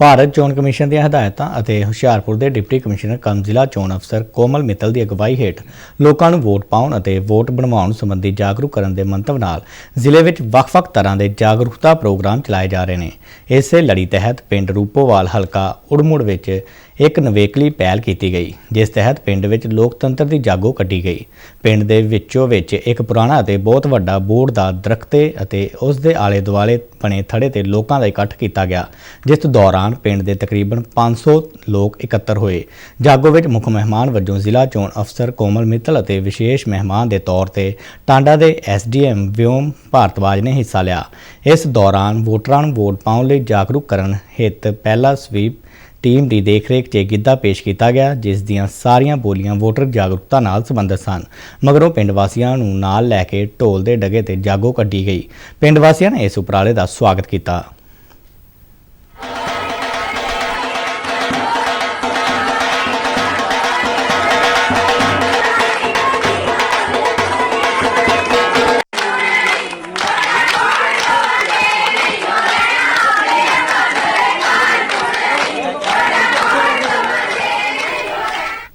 ਭਾਰਤ ਚੋਣ ਕਮਿਸ਼ਨ ਦੀਆਂ ਹਦਾਇਤਾਂ ਅਤੇ ਹੁਸ਼ਿਆਰਪੁਰ ਦੇ ਡਿਪਟੀ ਕਮਿਸ਼ਨਰ ਕਮ ਜ਼ਿਲ੍ਹਾ ਚੋਣ ਅਫਸਰ ਕੋਮਲ ਮਿੱਤਲ ਦੀ ਅਗਵਾਈ ਹੇਠ ਲੋਕਾਂ ਨੂੰ ਵੋਟ ਪਾਉਣ ਅਤੇ ਵੋਟ ਬਣਵਾਉਣ ਸੰਬੰਧੀ ਜਾਗਰੂਕ ਕਰਨ ਦੇ ਮੰਤਵ ਨਾਲ ਜ਼ਿਲ੍ਹੇ ਵਿੱਚ ਵੱਖ-ਵੱਖ ਤਰ੍ਹਾਂ ਦੇ ਜਾਗਰੂਕਤਾ ਪ੍ਰੋਗਰਾਮ ਚਲਾਏ ਜਾ ਰਹੇ ਨੇ। ਇਸੇ ਲੜੀ ਤਹਿਤ ਪਿੰਡ ਰੂਪੋਵਾਲ ਹਲਕਾ ਉੜਮੁੜ ਵਿੱਚ ਇੱਕ ਨਵੇਕਲੀ ਪਹਿਲ ਕੀਤੀ ਗਈ, ਜਿਸ ਤਹਿਤ ਪਿੰਡ ਵਿੱਚ ਲੋਕਤੰਤਰ ਦੀ ਜਾਗੋ ਕੱਢੀ ਗਈ। ਪਿੰਡ ਦੇ ਵਿੱਚੋਂ ਵਿੱਚ ਇੱਕ ਪੁਰਾਣਾ ਅਤੇ ਬਹੁਤ ਵੱਡਾ ਬੋਰਡ ਦਾ ਦਰਖਤੇ ਅਤੇ ਉਸ ਦੇ ਆਲੇ ਦੁਆਲੇ ਬਣੇ ਥੜੇ ਤੇ ਲੋਕਾਂ ਦਾ ਇਕੱਠ ਕੀਤਾ ਗਿਆ, ਜਿਸ ਦੌਰਾਨ ਪਿੰਡ ਦੇ ਤਕਰੀਬਨ 500 ਲੋਕ ਇਕੱਤਰ ਹੋਏ। ਜਾਗੋ ਵਿੱਚ ਮੁੱਖ ਮਹਿਮਾਨ ਵਜੋਂ ਜ਼ਿਲ੍ਹਾ ਚੋਣ ਅਫਸਰ ਕੋਮਲ ਮਿੱਤਲ ਅਤੇ ਵਿਸ਼ੇਸ਼ ਮਹਿਮਾਨ ਦੇ ਤੌਰ ਤੇ ਟਾਂਡਾ ਦੇ ਐਸਡੀਐਮ ਵਿਓਮ ਭਾਰਤਵਾਜ ਨੇ ਹਿੱਸਾ ਲਿਆ। ਇਸ ਦੌਰਾਨ ਵੋਟਰਾਂ ਨੂੰ ਵੋਟ ਪਾਉਣ ਲਈ ਜਾਗਰੂਕ ਕਰਨ ਹਿੱਤ ਪਹਿਲਾ ਸਵੀਪ ਟੀਮ ਦੀ ਦੇਖਰੇਖ 'ਚ ਗਿੱਧਾ ਪੇਸ਼ ਕੀਤਾ ਗਿਆ, ਜਿਸ ਦੀਆਂ ਸਾਰੀਆਂ ਬੋਲੀਆਂ ਵੋਟਰ ਜਾਗਰੂਕਤਾ ਨਾਲ ਸੰਬੰਧਿਤ ਸਨ। ਮਗਰੋਂ ਪਿੰਡ ਵਾਸੀਆਂ ਨੂੰ ਨਾਲ ਲੈ ਕੇ ਢੋਲ ਦੇ ਡਗੇ ਤੇ ਜਾਗੋ ਕੱਢੀ ਗਈ। ਪਿੰਡ ਵਾਸੀਆਂ ਨੇ ਇਸ ਉਪਰਾਲੇ ਦਾ ਸਵਾਗਤ ਕੀਤਾ।